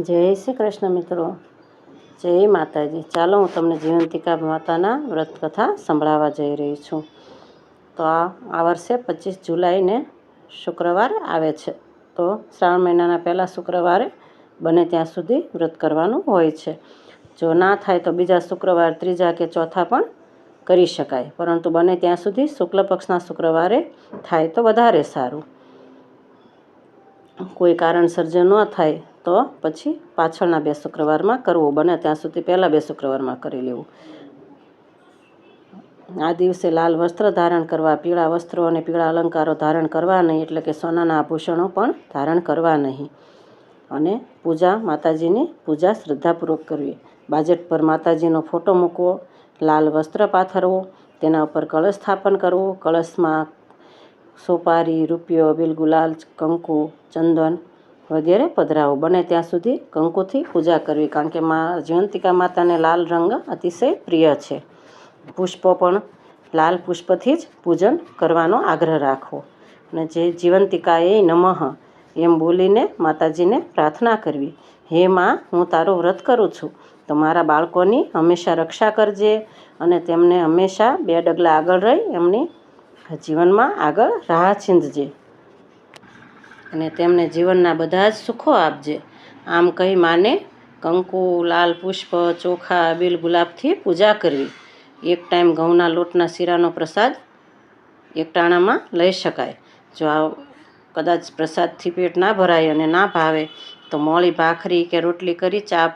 જય શ્રી કૃષ્ણ મિત્રો. જય માતાજી. ચાલો હું તમને જીવંતિકા માતાના વ્રત કથા સંભળાવવા જઈ રહી છું. તો આ આ વર્ષે પચીસ જુલાઈને શુક્રવાર આવે છે. તો શ્રાવણ મહિનાના પહેલાં શુક્રવારે બને ત્યાં સુધી વ્રત કરવાનું હોય છે. જો ના થાય તો બીજા શુક્રવાર, ત્રીજા કે ચોથા પણ કરી શકાય. પરંતુ બને ત્યાં સુધી શુક્લ પક્ષના શુક્રવારે થાય તો વધારે સારું. કોઈ કારણસર જે ન થાય તો પછી પાછળના બે શુક્રવારમાં કરવું બને. ત્યાં સુધી પહેલાં બે શુક્રવારમાં કરી લેવું. આ દિવસે લાલ વસ્ત્ર ધારણ કરવા, પીળા વસ્ત્રો અને પીળા અલંકારો ધારણ કરવા નહીં, એટલે કે સોનાના આભૂષણો પણ ધારણ કરવા નહીં. અને પૂજા, માતાજીની પૂજા શ્રદ્ધાપૂર્વક કરવી. બાજેટ પર માતાજીનો ફોટો મૂકવો, લાલ વસ્ત્ર પાથરવો, તેના ઉપર કળશ સ્થાપન કરવું. કળશમાં સોપારી, રૂપિયો બિલ ગુલાલ કંકુ, ચંદન વગેરે પધરાવો બને ત્યાં સુધી કંકુથી પૂજા કરવી, કારણ કે મા જીવંતિકા માતાને લાલ રંગ અતિશય પ્રિય છે. પુષ્પો પણ લાલ પુષ્પથી જ પૂજન કરવાનો આગ્રહ રાખવો. અને જે જીવંતિકાએ નમઃ એમ બોલીને માતાજીને પ્રાર્થના કરવી, હે માં, હું તારું વ્રત કરું છું. તો મારા બાળકોની હંમેશા રક્ષા કરજે અને તેમને હંમેશા બે ડગલા આગળ રહી એમની જીવનમાં આગળ રાહ છીંધજે અને તેમને જીવનના બધા જ સુખો આપજે. આમ કહી માને, કંકુ, લાલ પુષ્પ, ચોખા બિલ ગુલાબથી પૂજા કરવી. એક ટાઈમ ઘઉંના લોટના શીરાનો પ્રસાદ એકટાણામાં લઈ શકાય. જો આ કદાચ પ્રસાદથી પેટ ના ભરાય અને ના ભાવે, તો મોળી ભાખરી કે રોટલી કરી ચા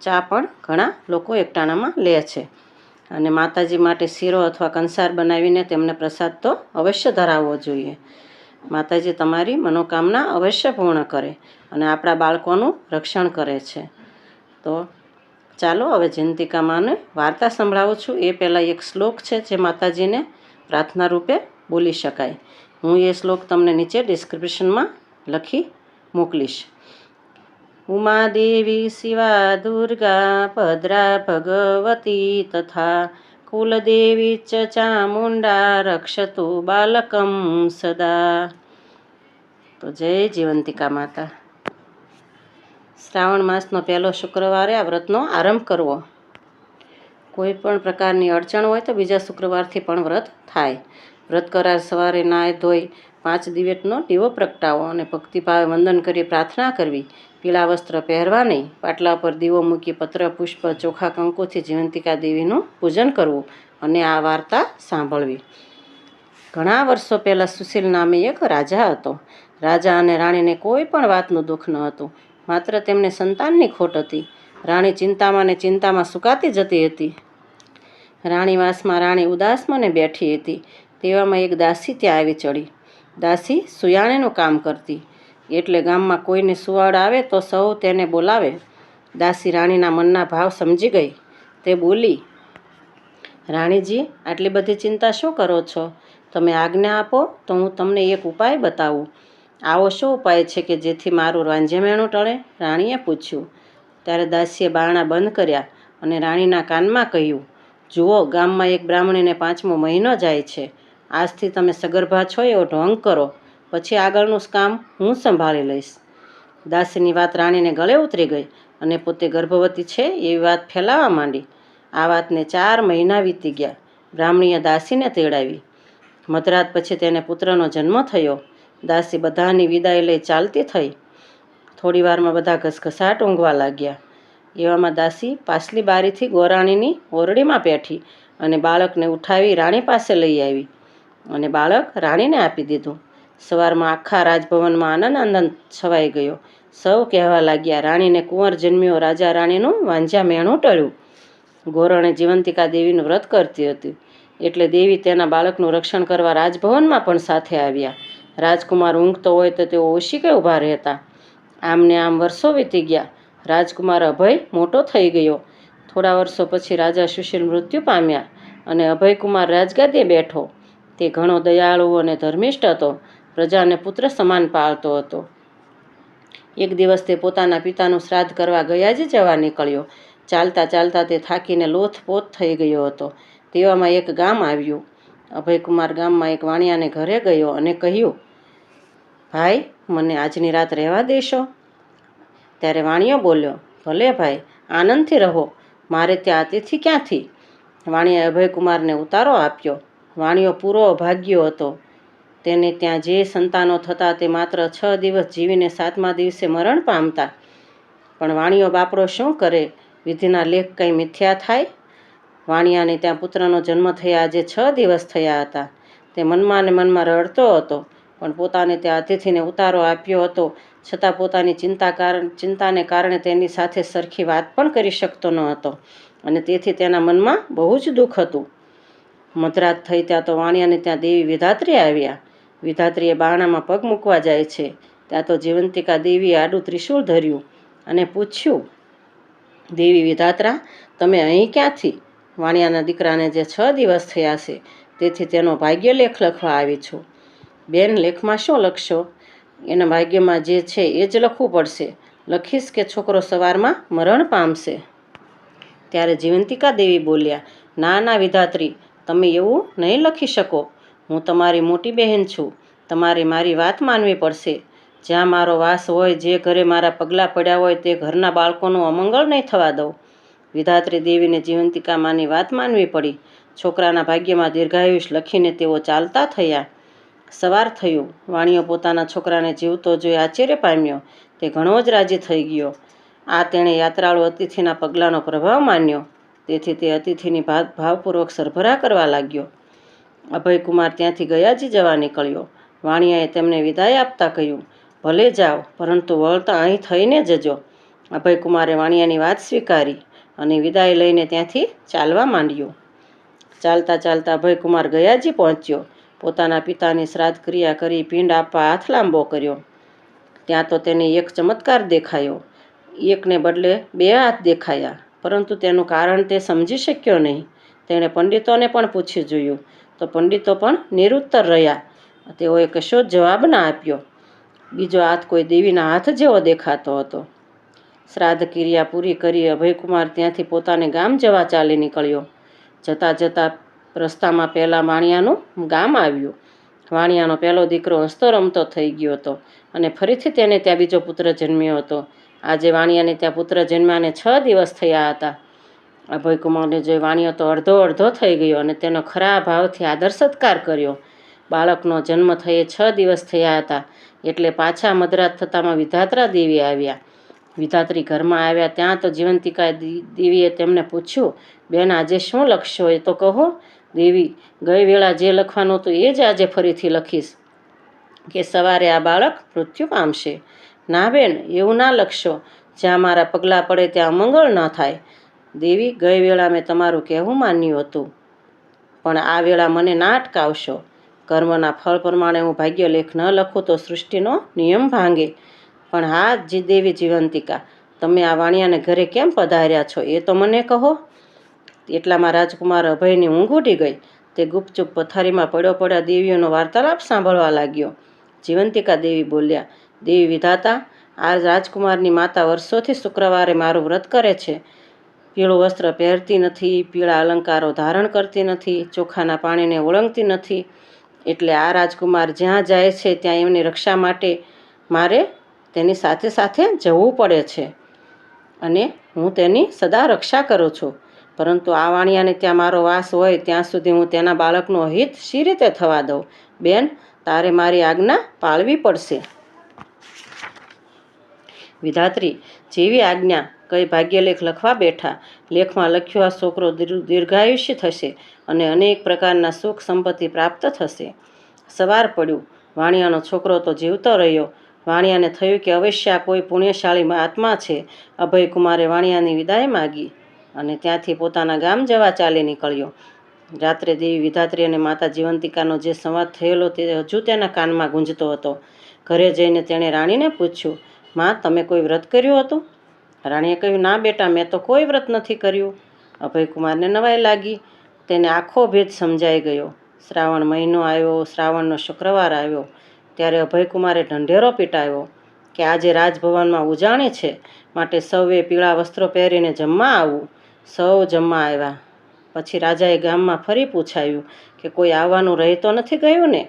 ચા પણ ઘણા લોકો એકટાણામાં લે છે. અને માતાજી માટે શીરો અથવા કંસાર બનાવીને તેમને પ્રસાદ તો અવશ્ય ધરાવવો જોઈએ. માતાજી તમારી મનોકામના અવશ્ય પૂર્ણ કરે અને આપણા બાળકોનું રક્ષણ કરે છે. તો ચાલો હવે જયંતિકા માને વાર્તા સંભળાવું છું. એ પહેલાં એક શ્લોક છે જે માતાજીને પ્રાર્થના રૂપે બોલી શકાય. હું એ શ્લોક તમને નીચે ડિસ્ક્રિપ્શનમાં લખી મોકલીશ. ઉમાદેવી શિવા દુર્ગા ભદ્રા ભગવતી તથા કુલદેવી ચ ચામુંડા રક્ષતુ બાલકમ સદા તો જય જીવંતિકા માતા. શ્રાવણ માસનો પહેલો શુક્રવારે આ વ્રતનો આરંભ કરવો. કોઈ પણ પ્રકારની અડચણ હોય તો બીજા શુક્રવારથી પણ વ્રત થાય. વ્રત કરાર સવારે નાય ધોઈ પાંચ દિવેટનો દીવો પ્રગટાવો અને ભક્તિભાવે વંદન કરી પ્રાર્થના કરવી. પીળા વસ્ત્ર પહેરવા નહીં. પાટલા પર દીવો મૂકી પત્ર, પુષ્પ, ચોખા, કંકુથી જીવંતિકા દેવીનું પૂજન કરવું અને આ વાર્તા સાંભળવી. ઘણા વર્ષો પહેલાં સુશીલ નામે એક રાજા હતો. રાજા અને રાણીને કોઈ પણ વાતનું દુઃખ ન હતું. માત્ર તેમને સંતાનની ખોટ હતી. રાણી ચિંતામાં ને ચિંતામાં સુકાતી જતી હતી. રાણીવાસમાં રાણી ઉદાસમાં ને બેઠી હતી. તેવામાં એક દાસી ત્યાં આવી ચડી દાસી સુયાણીનું કામ કરતી. એટલે ગામમાં કોઈને સુવાડ આવે તો સૌ તેને બોલાવે. દાસી રાણીના મનના ભાવ સમજી ગઈ. તે બોલી, રાણીજી, આટલી બધી ચિંતા શું કરો છો? તમે આજ્ઞા આપો તો હું તમને એક ઉપાય બતાવું. આવો શું ઉપાય છે કે જેથી મારું રાંઝેમેણું ટળે? રાણીએ પૂછ્યું. ત્યારે દાસીએ બારણા બંધ કર્યા અને રાણીના કાનમાં કહ્યું, જુઓ, ગામમાં એક બ્રાહ્મણીને પાંચમો મહિનો જાય છે. આજથી તમે સગર્ભા છો એવો ઢોંગ કરો. પછી આગળનું કામ હું સંભાળી લઈશ. દાસીની વાત રાણીને ગળે ઉતરી ગઈ અને પોતે ગર્ભવતી છે એવી વાત ફેલાવા માંડી. આ વાતને ચાર મહિના વીતી ગયા. બ્રાહ્મણીએ દાસીને તેડાવી. મધરાત પછી તેને પુત્રનો જન્મ થયો. દાસી બધાની વિદાય લઈ ચાલતી થઈ. થોડી વારમાં બધા ઘસઘસાટ ઊંઘવા લાગ્યા. એવામાં દાસી પાછલી બારીથી ગોરાણીની ઓરડીમાં બેઠી અને બાળકને ઉઠાવી રાણી પાસે લઈ આવી. અને બાળક રાણીને આપી દીધું. સવારમાં આખા રાજભવનમાં આનંદ આનંદ છવાઈ ગયો. સૌ કહેવા લાગ્યા, રાણીને કુંવર જન્મ્યો, રાજા રાણીનું વાંજા મેણું ટળ્યું ગોરણે જીવંતિકા દેવીનું વ્રત કરતી હતી. એટલે દેવી તેના બાળકનું રક્ષણ કરવા રાજભવનમાં પણ સાથે આવ્યા. રાજકુમાર ઊંઘતો હોય તો તેઓ ઓછી કે ઊભા રહેતા. આમને આમ વર્ષો વીતી ગયા. રાજકુમાર અભય મોટો થઈ ગયો. થોડા વર્ષો પછી રાજા સુશીલ મૃત્યુ પામ્યા અને અભયકુમાર રાજગાદીએ બેઠો. તે ઘણો દયાળુ અને ધર્મિષ્ઠ હતો. પ્રજાને પુત્ર સમાન પાળતો હતો. એક દિવસ તે પોતાના પિતાનું શ્રાદ્ધ કરવા ગયા જ જવા નીકળ્યો. ચાલતા ચાલતા તે થાકીને લોથપોથ થઈ ગયો હતો. તેવામાં એક ગામ આવ્યું. અભયકુમાર ગામમાં એક વાણિયાને ઘરે ગયો અને કહ્યું, ભાઈ, મને આજની રાત રહેવા દેશો. ત્યારે વાણિયો બોલ્યો, ભલે ભાઈ, આનંદથી રહો. મારે ત્યાં અતિથિ ક્યાંથી? વાણિયાએ અભયકુમારને ઉતારો આપ્યો. વાણિયો પૂરો ભાગ્યો હતો. તેને ત્યાં જે સંતાનો થતા તે માત્ર છ દિવસ જીવીને સાતમા દિવસે મરણ પામતા. પણ વાણિયો બાપડો શું કરે? વિધિના લેખ કંઈ મિથ્યા થાય? વાણિયાને ત્યાં પુત્રનો જન્મ થયા આજે છ દિવસ થયા હતા. તે મનમાં ને મનમાં રડતો હતો, પણ પોતાને ત્યાં અતિથિને ઉતારો આપ્યો હતો. છતાં પોતાની ચિંતા કારણ ચિંતાને કારણે તેની સાથે સરખી વાત પણ કરી શકતો ન હતો. અને તેથી તેના મનમાં બહુ જ દુઃખ હતું. મધરાત થઈ ત્યાં તો વાણિયાને ત્યાં દેવી વિધાત્રી આવ્યા. વિધાત્રીએ બારણામાં પગ મૂકવા જાય છે. ત્યાં તો જીવંતિકા દેવીએ આડું ત્રિશૂળ ધર્યું અને પૂછ્યું, દેવી વિધાત્રા, તમે અહીં ક્યાંથી? વાણિયાના દીકરાને જે છ દિવસ થયા છે, તેથી તેનો ભાગ્ય લેખ લખવા આવી છું. બેન, લેખમાં શું લખશો? એના ભાગ્યમાં જે છે એ જ લખવું પડશે. લખીશ કે છોકરો સવારમાં મરણ પામશે? ત્યારે જીવંતિકા દેવી બોલ્યા, ના ના વિધાત્રી તમે એવું નહીં લખી શકો. હું તમારી મોટી બહેન છું. તમારે મારી વાત માનવી પડશે. જ્યાં મારો વાસ હોય, જે ઘરે મારા પગલાં પડ્યા હોય, તે ઘરના બાળકોનું અમંગળ નહીં થવા દઉં. વિધાત્રી દેવીને જીવંતિકા માની વાત માનવી પડી. છોકરાના ભાગ્યમાં દીર્ઘાયુષ લખીને તેઓ ચાલતા થયા. સવાર થયું. વાણીઓ પોતાના છોકરાને જીવતો જોઈ આશ્ચર્ય પામ્યો. તે ઘણો જ રાજી થઈ ગયો. આ તેણે યાત્રાળુ અતિથિના પગલાંનો પ્રભાવ માન્યો. તેથી તે અતિથિની ભાવ ભાવપૂર્વક સરભરા કરવા લાગ્યો. અભયકુમાર ત્યાંથી ગયાજી જવા નીકળ્યો. વાણિયાએ તેમને વિદાય આપતા કહ્યું, ભલે જાઓ, પરંતુ વળતા અહીં થઈને જજો. અભયકુમારે વાણિયાની વાત સ્વીકારી અને વિદાય લઈને ત્યાંથી ચાલવા માંડ્યો. ચાલતા ચાલતા અભયકુમાર ગયાજી પહોંચ્યો. પોતાના પિતાની શ્રાદ્ધ ક્રિયા કરી પિંડ આપવા હાથ લાંબો કર્યો. ત્યાં તો તેને એક ચમત્કાર દેખાયો. એકને બદલે બે હાથ દેખાયા. પરંતુ તેનું કારણ તે સમજી શક્યો નહીં. તેણે પંડિતોને પણ પૂછી જોયું. તો પંડિતો પણ નિરુત્તર રહ્યા. તેઓએ કશો જ જવાબ ના આપ્યો. બીજો હાથ કોઈ દેવીના હાથ જેવો દેખાતો હતો. શ્રાદ્ધ ક્રિયા પૂરી કરી અભયકુમાર ત્યાંથી પોતાને ગામ જવા ચાલી નીકળ્યો. જતાં જતાં રસ્તામાં પહેલાં વાણિયાનું ગામ આવ્યું. વાણિયાનો પહેલો દીકરો હસતો રમતો થઈ ગયો હતો અને ફરીથી તેને ત્યાં બીજો પુત્ર જન્મ્યો હતો. આજે વાણિયાને ત્યાં પુત્ર જન્મ્યાને છ દિવસ થયા હતા. અભયકુમારને જોઈ વાણિયો તો અડધો અડધો થઈ ગયો અને તેનો ખરા ભાવથી આદર સત્કાર કર્યો. બાળકનો જન્મ થયે છ દિવસ થયા હતા, એટલે પાછા મધરાત થતામાં વિધાત્રા દેવી આવ્યા. વિધાત્રી ઘરમાં આવ્યા ત્યાં તો જીવંતિકા દેવીએ તેમને પૂછ્યું, બેન, આજે શું લખશો? એ તો કહો, દેવી, ગઈ વેળા જે લખવાનું હતું એ જ આજે ફરીથી લખીશ કે સવારે આ બાળક મૃત્યુ પામશે. ના બેન, એવું ના લખશો. જ્યાં મારા પગલાં પડે ત્યાં અમંગળ ન થાય. દેવી, ગઈ વેળા મેં તમારું કહેવું માન્યું હતું. પણ આ વેળા મને ના અટકાવશો. કર્મના ફળ પ્રમાણે હું ભાગ્યલેખ ન લખું તો સૃષ્ટિનો નિયમ ભાંગે. પણ હા, જી દેવી જીવંતિકા, તમે આ વાણિયાને ઘરે કેમ પધાર્યા છો એ તો મને કહો. એટલામાં રાજકુમાર અભયની ઊંઘ ઉઠી ગઈ. તે ગુપચુપ પથારીમાં પડ્યો પડ્યા દેવીઓનો વાર્તાલાપ સાંભળવા લાગ્યો. જીવંતિકા દેવી બોલ્યા દેવી વિધાતા આ રાજકુમારની માતા વર્ષોથી શુક્રવારે મારું વ્રત કરે છે. પીળું વસ્ત્ર પહેરતી નથી, પીળા અલંકારો ધારણ કરતી નથી, ચોખાના પાણીને ઓળંગતી નથી. એટલે આ રાજકુમાર જ્યાં જાય છે ત્યાં એમની રક્ષા માટે મારે તેની સાથે સાથે જવું પડે છે અને હું તેની સદા રક્ષા કરું છું. પરંતુ આ વાણિયાને ત્યાં મારો વાસ હોય ત્યાં સુધી હું તેના બાળકનું હિત શી રીતે થવા દઉં? બેન, તારે મારી આજ્ઞા પાળવી પડશે. વિધાત્રી જેવી આજ્ઞા કઈ ભાગ્યલેખ લખવા બેઠા. લેખમાં લખ્યો, આ છોકરો દીર્ઘ- દીર્ઘાયુષ્ય થશે અને અનેક પ્રકારના સુખ સંપત્તિ પ્રાપ્ત થશે. સવાર પડ્યું. વાણિયાનો છોકરો તો જીવતો રહ્યો. વાણિયાને થયું કે અવશ્ય આ કોઈ પુણ્યશાળી આત્મા છે. અભયકુમારે વાણિયાની વિદાય માગી અને ત્યાંથી પોતાના ગામ જવા ચાલી નીકળ્યો. રાત્રે દેવી વિધાત્રી અને માતા જીવંતિકાનો જે સંવાદ થયેલો તે હજુ તેના કાનમાં ગુંજતો હતો. ઘરે જઈને તેણે રાણીને પૂછ્યું માં તમે કોઈ વ્રત કર્યું હતું? રાણીએ કહ્યું, ના બેટા, મેં તો કોઈ વ્રત નથી કર્યું. અભયકુમારને નવાઈ લાગી. તેને આખો ભેદ સમજાઈ ગયો. શ્રાવણ મહિનો આવ્યો, શ્રાવણનો શુક્રવાર આવ્યો. ત્યારે અભયકુમારે ઢંઢેરો પીટાયો કે આજે રાજભવનમાં ઉજાણી છે, માટે સૌએ પીળા વસ્ત્રો પહેરીને જમવા આવવું સૌ જમવા આવ્યા. પછી રાજાએ ગામમાં ફરી પૂછાયું કે કોઈ આવવાનું રહેતો નથી ગયું ને?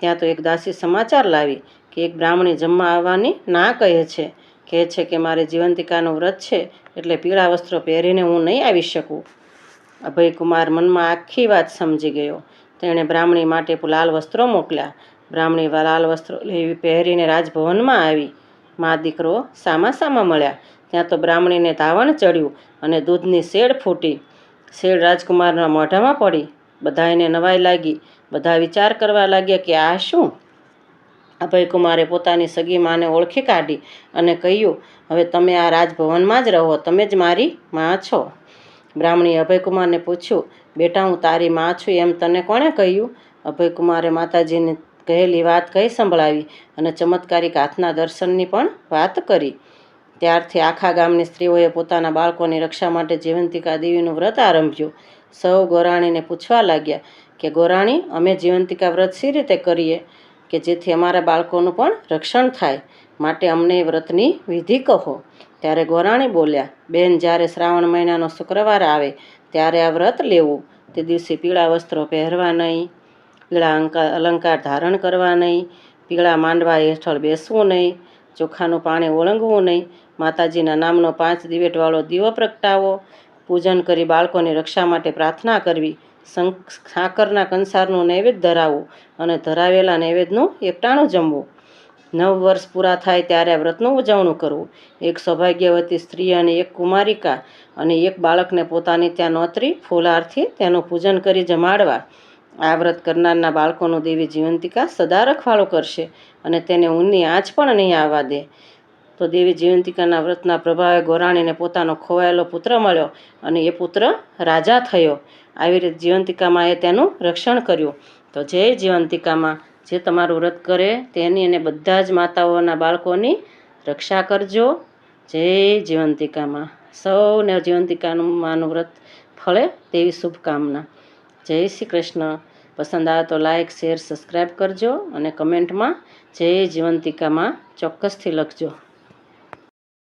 ત્યાં તો એક દાસી સમાચાર લાવી કે એક બ્રાહ્મણી જમવા આવવાની ના કહે છે કહે છે કે મારે જીવંતિકાનું વ્રત છે એટલે પીળા વસ્ત્રો પહેરીને હું નહીં આવી શકું. અભયકુમાર મનમાં આખી વાત સમજી ગયો. તેણે બ્રાહ્મણી માટે લાલ વસ્ત્રો મોકલ્યા. બ્રાહ્મણી લાલ વસ્ત્રો લેવી પહેરીને રાજભવનમાં આવી. મા દીકરો સામા સામા મળ્યા. ત્યાં તો બ્રાહ્મણીને ધાવણ ચડ્યું અને દૂધની શેડ ફૂટી. શેડ રાજકુમારના મોઢામાં પડી. બધાને નવાઈ લાગી. બધા વિચાર કરવા લાગ્યા કે આ શું? અભયકુમારે પોતાની સગી માને ઓળખી કાઢી અને કહ્યું, હવે તમે આ રાજભવનમાં જ રહો, તમે જ મારી માં છો. બ્રાહ્મણીએ અભયકુમારને પૂછ્યું, બેટા, હું તારી માં છું. એમ તને કોણે કહ્યું? અભયકુમારે માતાજીને કહેલી વાત કહી સંભળાવી અને ચમત્કારિક હાથના દર્શનની પણ વાત કરી. ત્યારથી આખા ગામની સ્ત્રીઓએ પોતાના બાળકોની રક્ષા માટે જીવંતિકા દેવીનું વ્રત આરંભ્યું. સૌ ગોરાણીને પૂછવા લાગ્યા કે, ગોરાણી, અમે જીવંતિકા વ્રત સી રીતે કરીએ? કે જેથી અમારા બાળકોનું પણ રક્ષણ થાય. માટે અમને વ્રતની વિધિ કહો. ત્યારે ગોરાણી બોલ્યા, બેન, જ્યારે શ્રાવણ મહિનાનો શુક્રવાર આવે, ત્યારે આ વ્રત લેવું. તે દિવસે પીળા વસ્ત્રો પહેરવા નહીં પીળા અલંકાર ધારણ કરવા નહીં, પીળા માંડવા હેઠળ બેસવું નહીં, ચોખાનું પાણી ઓળંગવું નહીં, માતાજીના નામનો પાંચ દિવેટવાળો દીવો પ્રગટાવો, પૂજન કરી બાળકોની રક્ષા માટે પ્રાર્થના કરવી. સાકરના કંસારનું નૈવેદ્ય ધરાવવું અને ધરાવેલા નૈવેદ્યનું એકટાણું જમવું. નવ વર્ષ પૂરા થાય ત્યારે આ વ્રતનું ઉજવણું કરવું. એક સૌભાગ્યવતી સ્ત્રી અને એક કુમારિકા અને એક બાળકને પોતાની ત્યાં નોતરી ફૂલહારથી તેનું પૂજન કરી જમાડવા. આ વ્રત કરનારના બાળકોનું દેવી જીવંતિકા સદા રખવાળો કરશે અને તેને ઊનની આંચ પણ નહીં આવવા દે. તો દેવી જીવંતિકાના વ્રતના પ્રભાવે ગોરાણીને પોતાનો ખોવાયેલો પુત્ર મળ્યો અને એ પુત્ર રાજા થયો. આવી રીતે જીવંતિકામાં એ તેનું રક્ષણ કર્યું. તો જય જીવંતિકામાં જે તમારું વ્રત કરે તેની અને બધા જ માતાઓના બાળકોની રક્ષા કરજો. જય જીવંતિકામાં સૌને જીવંતિકાનું માનું વ્રત ફળે તેવી શુભકામના. જય શ્રી કૃષ્ણ. પસંદ આવે તો લાઈક શેર સબસ્ક્રાઈબ કરજો અને કમેન્ટમાં જય જીવંતિકામાં ચોક્કસથી લખજો.